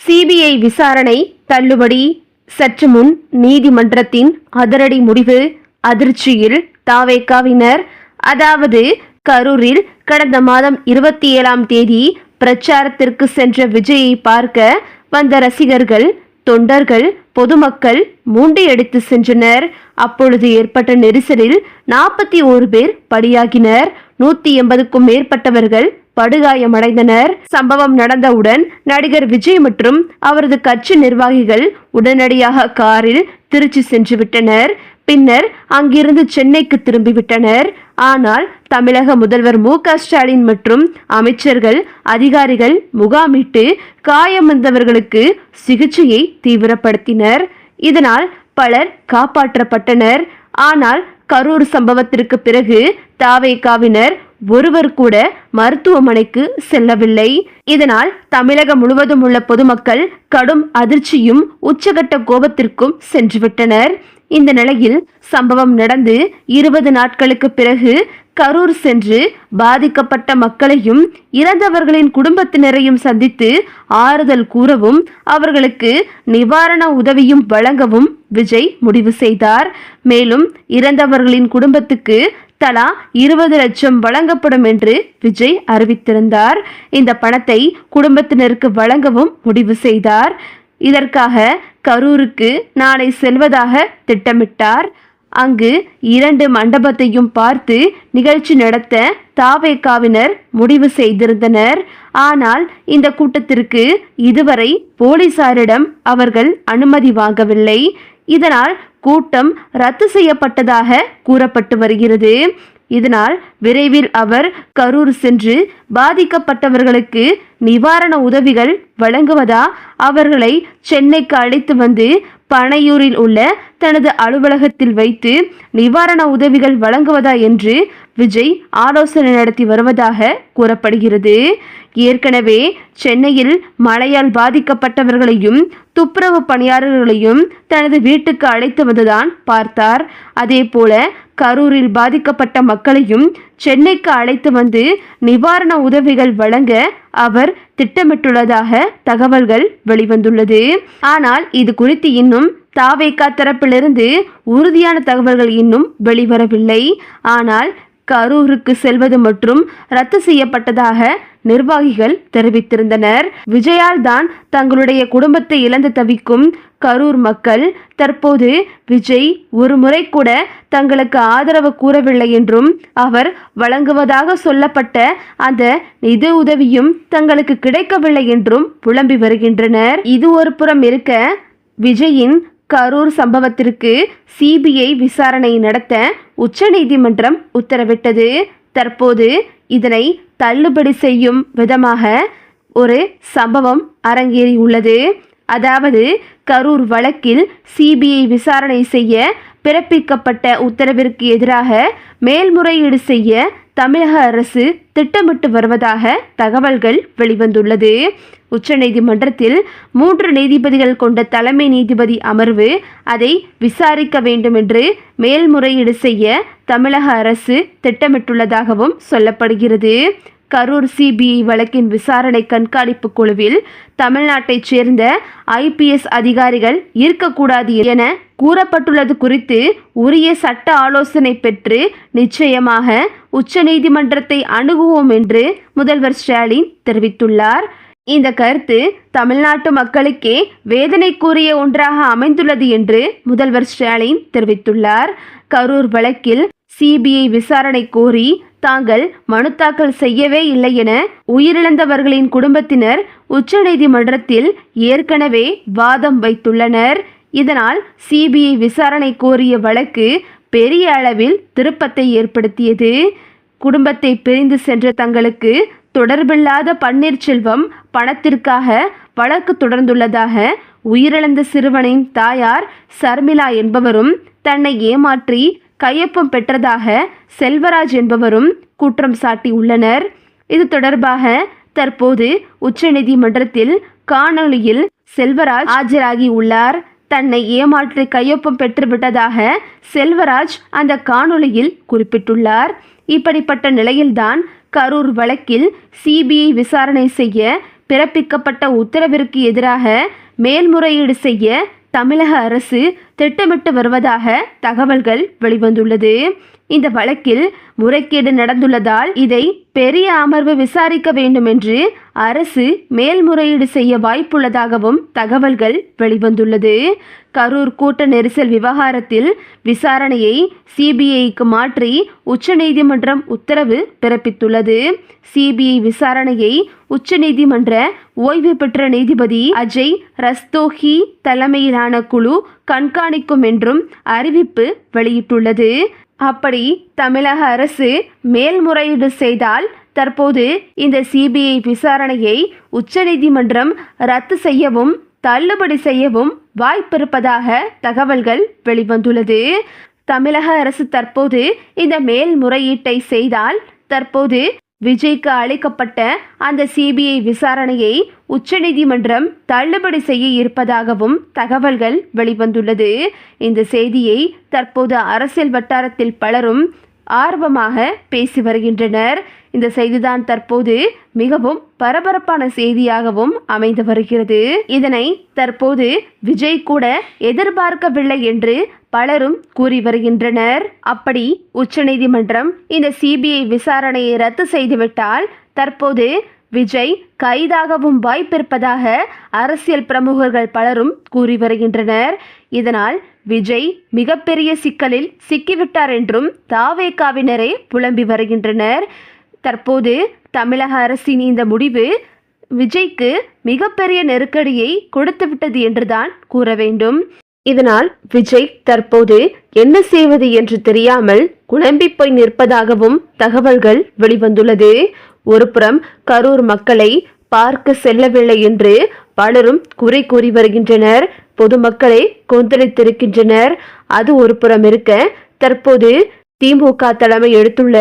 CBI விசாரணை தள்ளுபடி. சற்று முன் நீதிமன்றத்தின் அதிரடி முடிவு அதிர்ச்சியில் தாவேக்காவினர் அதாவது கரூரில் கடந்த மாதம் இருபத்தி ஏழாம் தேதி பிரச்சாரத்திற்கு சென்ற விஜயை பார்க்க வந்த ரசிகர்கள் தொண்டர்கள் பொதுமக்கள் மூண்டையடித்து சென்றனர். அப்பொழுது ஏற்பட்ட நெரிசலில் நாற்பத்தி ஓரு பேர் பலியாகினர். நூத்தி எண்பதுக்கும் மேற்பட்டவர்கள் படுகாயமடைந்தனர். சம்பவம் நடந்தவுடன் நடிகர் விஜய் மற்றும் அவரது கட்சி நிர்வாகிகள் உடனடியாக காரில் திருச்சி சென்று விட்டனர். பின்னர் அங்கிருந்து சென்னைக்கு திரும்பிவிட்டனர் ஆனால் தமிழக முதல்வர் மு க ஸ்டாலின் மற்றும் அமைச்சர்கள் அதிகாரிகள் முகாமிட்டு காயமந்தவர்களுக்கு சிகிச்சையை தீவிரப்படுத்தினர். இதனால் பலர் காப்பாற்றப்பட்டனர். ஆனால் கரூர் சம்பவத்திற்கு பிறகு தாவேகாவினர் ஒருவர் கூட மருத்துவமனைக்கு செல்லவில்லை. இதனால் தமிழகம் முழுவதும் உள்ள பொதுமக்கள் கடும் அதிர்ச்சியும் உச்சகட்ட கோபத்திற்கும் சென்றுவிட்டனர். இந்த நிலையில் சம்பவம் நடந்து இருபது நாட்களுக்கு பிறகு கரூர் சென்று பாதிக்கப்பட்ட மக்களையும் இறந்தவர்களின் குடும்பத்தினரையும் சந்தித்து ஆறுதல் கூறவும் அவர்களுக்கு நிவாரண உதவியும் வழங்கவும் விஜய் முடிவு செய்தார். மேலும் இறந்தவர்களின் குடும்பத்துக்கு தலா இருபது லட்சம் வழங்கப்படும் என்று விஜய் அறிவித்திருந்தார். இந்த பணத்தை குடும்பத்தினருக்கு வழங்கவும் முடிவு செய்தார். இதற்காக கரூருக்கு நாளை செல்வதாக திட்டமிட்டார். அங்கு இரண்டு மண்டபத்தையும் பார்த்து நிகழ்ச்சி நடத்த தாவேக்காவினர் முடிவு செய்திருந்தனர். ஆனால் இந்த கூட்டத்திற்கு இதுவரை போலீசாரிடம் அவர்கள் அனுமதி வாங்கவில்லை. இதனால் கூட்டம் ரத்து செய்யப்பட்டதாக கூறப்பட்டு வருகிறது. இதனால் விரைவில் அவர் கரூர் சென்று பாதிக்கப்பட்டவர்களுக்கு நிவாரண உதவிகள் வழங்குவதா? அவர்களை சென்னைக்கு அழைத்து வந்து பனையூரில் உள்ள தனது அலுவலகத்தில் வைத்து நிவாரண உதவிகள் வழங்குவதா என்று விஜய் ஆலோசனை நடத்தி வருவதாக கூறப்படுகிறது. ஏற்கனவே சென்னையில் மழையால் பாதிக்கப்பட்டவர்களையும் துப்புரவு பணியாளர்களையும் தனது வீட்டுக்கு அழைத்து வந்துதான் பார்த்தார். அதேபோல கரூரில் பாதிக்கப்பட்ட மக்களையும் சென்னைக்கு அழைத்து வந்து நிவாரண உதவிகள் வழங்க அவர் திட்டமிட்டுள்ளதாக தகவல்கள் வெளிவந்துள்ளது. ஆனால் இது குறித்து இன்னும் தாவேக்கா தரப்பிலிருந்து உறுதியான தகவல்கள் இன்னும் வெளிவரவில்லை. ஆனால் கரூருக்கு செல்வது மற்றும் ரத்து செய்யப்பட்டதாக நிர்வாகிகள் தெரிவித்திருந்தனர். விஜயால் தான் தங்களுடைய குடும்பத்தை இழந்து தவிக்கும் கரூர் மக்கள் தற்போது விஜய் ஒரு முறை கூட தங்களுக்கு ஆதரவு கூறவில்லை என்றும் அவர் வழங்குவதாக சொல்லப்பட்ட அந்த நிதி உதவியும் தங்களுக்கு கிடைக்கவில்லை என்றும் புலம்பி வருகின்றனர். இது ஒரு புறம் இருக்க விஜயின் கரூர் சம்பவத்திற்கு சிபிஐ விசாரணை நடத்த உச்சநீதிமன்றம் உத்தரவிட்டது. தற்போது இதனை தள்ளுபடி செய்யும் விதமாக ஒரு சம்பவம் அரங்கேறியுள்ளது. அதாவது கரூர் வழக்கில் சிபிஐ விசாரணை செய்ய பிறப்பிக்கப்பட்ட உத்தரவிற்கு எதிராக மேல்முறையீடு செய்ய தமிழக அரசு திட்டமிட்டு வருவதாக தகவல்கள் வெளிவந்துள்ளது. உச்சநீதிமன்றத்தில் மூன்று நீதிபதிகள் கொண்ட தலைமை நீதிபதி அமர்வு அதை விசாரிக்க வேண்டுமென்று மேல்முறையீடு செய்ய தமிழக அரசு திட்டமிட்டுள்ளதாகவும் சொல்லப்படுகிறது. கரூர் சிபிஐ வழக்கின் விசாரணை கண்காணிப்பு குழுவில் தமிழ்நாட்டைச் சேர்ந்த ஐபிஎஸ் அதிகாரிகள் இருக்கக்கூடாது என கூறப்பட்டுள்ளது குறித்து உரிய சட்ட ஆலோசனை பெற்று நிச்சயமாக உச்சநீதிமன்றத்தை அணுகுவோம் என்று முதல்வர் ஸ்டாலின் தெரிவித்துள்ளார். இந்த கருத்து தமிழ்நாட்டு மக்களுக்கே வேதனைக்குரிய ஒன்றாக அமைந்துள்ளது என்று முதல்வர் ஸ்டாலின் தெரிவித்துள்ளார். கரூர் வழக்கில் சிபிஐ விசாரணை கோரி தாங்கள் மனு தாக்கல் செய்யவே இல்லை என உயிரிழந்தவர்களின் குடும்பத்தினர் உச்சநீதிமன்றத்தில் ஏற்கனவே வாதம் வைத்துள்ளனர். இதனால் சிபிஐ விசாரணை கோரிய வழக்கு பெரிய அளவில் திருப்பத்தை ஏற்படுத்தியது. குடும்பத்தை பிரிந்து சென்ற தங்களுக்கு தொடர்பில்லாத பன்னீர்செல்வம் பணத்திற்காக வழக்கு தொடர்ந்துள்ளதாக உயிரிழந்த சிறுவனின் தாயார் சர்மிளா என்பவரும் தன்னை ஏமாற்றி கையொப்பம் பெற்றதாக செல்வராஜ் என்பவரும் குற்றம் சாட்டியுள்ளனர். இது தொடர்பாக தற்போது உச்சநீதிமன்றத்தில் காணொளியில் செல்வராஜ் ஆஜராகி உள்ளார் தன்னை ஏமாற்றி கையொப்பம் பெற்றுவிட்டதாக செல்வராஜ் அந்த காணொளியில் குறிப்பிட்டுள்ளார். இப்படிப்பட்ட நிலையில்தான் கரூர் வழக்கில் சிபிஐ விசாரணை செய்ய பிறப்பிக்கப்பட்ட உத்தரவிற்கு எதிராக மேல்முறையீடு செய்ய தமிழக அரசு திட்டமிட்டு வருவதாக தகவல்கள் வெளிவந்துள்ளது. இந்த வழக்கில் முறைகேடு நடந்துள்ளதால் இதை பெரிய அமர்வு விசாரிக்க வேண்டும் என்று அரசு மேல்முறையீடு செய்ய வாய்ப்புள்ளதாகவும் தகவல்கள் வெளிவந்துள்ளது. கரூர் கூட்ட நெரிசல் விவகாரத்தில் விசாரணையை சிபிஐக்கு மாற்றி உச்சநீதிமன்றம் உத்தரவு பிறப்பித்துள்ளது. சிபிஐ விசாரணையை உச்சநீதிமன்ற ஓய்வு பெற்ற நீதிபதி அஜய் ரஸ்தோஹி தலைமையிலான குழு கண்காணிக்கும் என்றும் அறிவிப்பு வெளியிட்டுள்ளது. அப்படி தமிழக அரசு மேல்முறையீடு செய்தால் தற்போது இந்த சிபிஐ விசாரணையை உச்சநீதிமன்றம் ரத்து செய்யவும் தள்ளுபடி செய்யவும் வாய்ப்பிருப்பதாக தகவல்கள் வெளிவந்துள்ளது. தமிழக அரசு தற்போது இந்த மேல்முறையீட்டை செய்தால் தற்போது விஜய்க்கு அளிக்கப்பட்ட அந்த சிபிஐ விசாரணையை உச்சநீதிமன்றம் தள்ளுபடி செய்ய இருப்பதாகவும் தகவல்கள் வெளிவந்துள்ளது. இந்த செய்தியை தற்போது அரசியல் வட்டாரத்தில் பலரும் ஆர்வமாக பேசி வருகின்றனர். இந்த செய்திதான் தற்போது மிகவும் பரபரப்பான செய்தியாகவும் அமைந்து வருகிறது. இதனை தற்போது விஜய் கூட எதிர்பார்க்கவில்லை என்று பலரும் கூறி வருகின்றனர். அப்படி உச்சநீதிமன்றம் இந்த சிபிஐ விசாரணையை ரத்து செய்துவிட்டால் தற்போது விஜய் கைதாகவும் வாய்ப்பிருப்பதாக அரசியல் பிரமுகர்கள் பலரும் கூறி வருகின்றனர். இதனால் விஜய் மிகப்பெரிய சிக்கலில் சிக்கிவிட்டார் என்றும் தாவேகாவினரே புலம்பி வருகின்றனர். தற்போது தமிழக அரசின் இந்த முடிவு விஜய்க்கு மிகப்பெரிய நெருக்கடியை கொடுத்துவிட்டது என்றுதான் கூற வேண்டும். இதனால் விஜய் தற்போது என்ன செய்வது என்று தெரியாமல் குழம்பி போய் நிற்பதாகவும் தகவல்கள் வெளிவந்துள்ளது. ஒருபுறம் கரூர் மக்களை பார்க்க செல்லவில்லை என்று பலரும் குறை கூறி வருகின்றனர். பொதுமக்களை கொந்தளித்திருக்கின்றனர். அது ஒரு புறம் இருக்க தற்போது திமுக தலைமை எடுத்துள்ள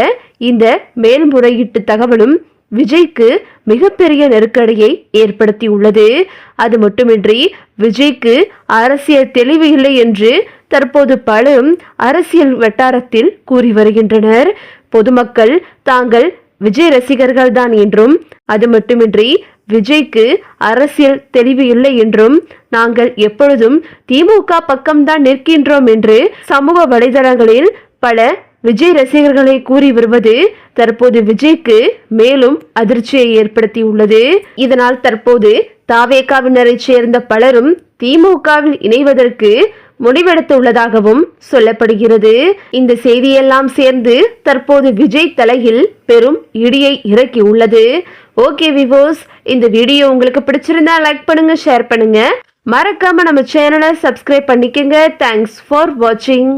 இந்த மேல்முறையீட்டு தகவலும் விஜய்க்கு மிகப்பெரிய நெருக்கடியை ஏற்படுத்தியுள்ளது. அது மட்டுமின்றி விஜய்க்கு அரசியல் தெளிவு இல்லை என்று தற்போது பலரும் அரசியல் வட்டாரத்தில் கூறி வருகின்றனர். பொதுமக்கள் தாங்கள் விஜய் ரசிகர்கள் தான் என்றும் அது மட்டுமின்றி விஜய்க்கு அரசியல் தெளிவு இல்லை என்றும் நாங்கள் எப்பொழுதும் திமுக பக்கம்தான் நிற்கின்றோம் என்று சமூக வலைதளங்களில் பல விஜய் ரசிகர்களை கூறி வருவது தற்போது விஜய்க்கு மேலும் அதிர்ச்சியை ஏற்படுத்தியுள்ளது. இதனால் தற்போது தாவேகாவினரை சேர்ந்த பலரும் திமுகவில் இணைவதற்கு முடிவெடுத்துள்ளதாகவும் சொல்லப்படுகிறது. இந்த செய்தியெல்லாம் சேர்ந்து தற்போது விஜய் தலையில் பெரும் இடியை இறக்கி உள்ளது ஓகே விவோஸ் இந்த வீடியோ உங்களுக்கு பிடிச்சிருந்தா லைக் பண்ணுங்க ஷேர் பண்ணுங்க. மறக்காம நம்ம சேனலை சப்ஸ்கிரைப் பண்ணிக்கங்க. தேங்க்ஸ் ஃபார் வாட்சிங்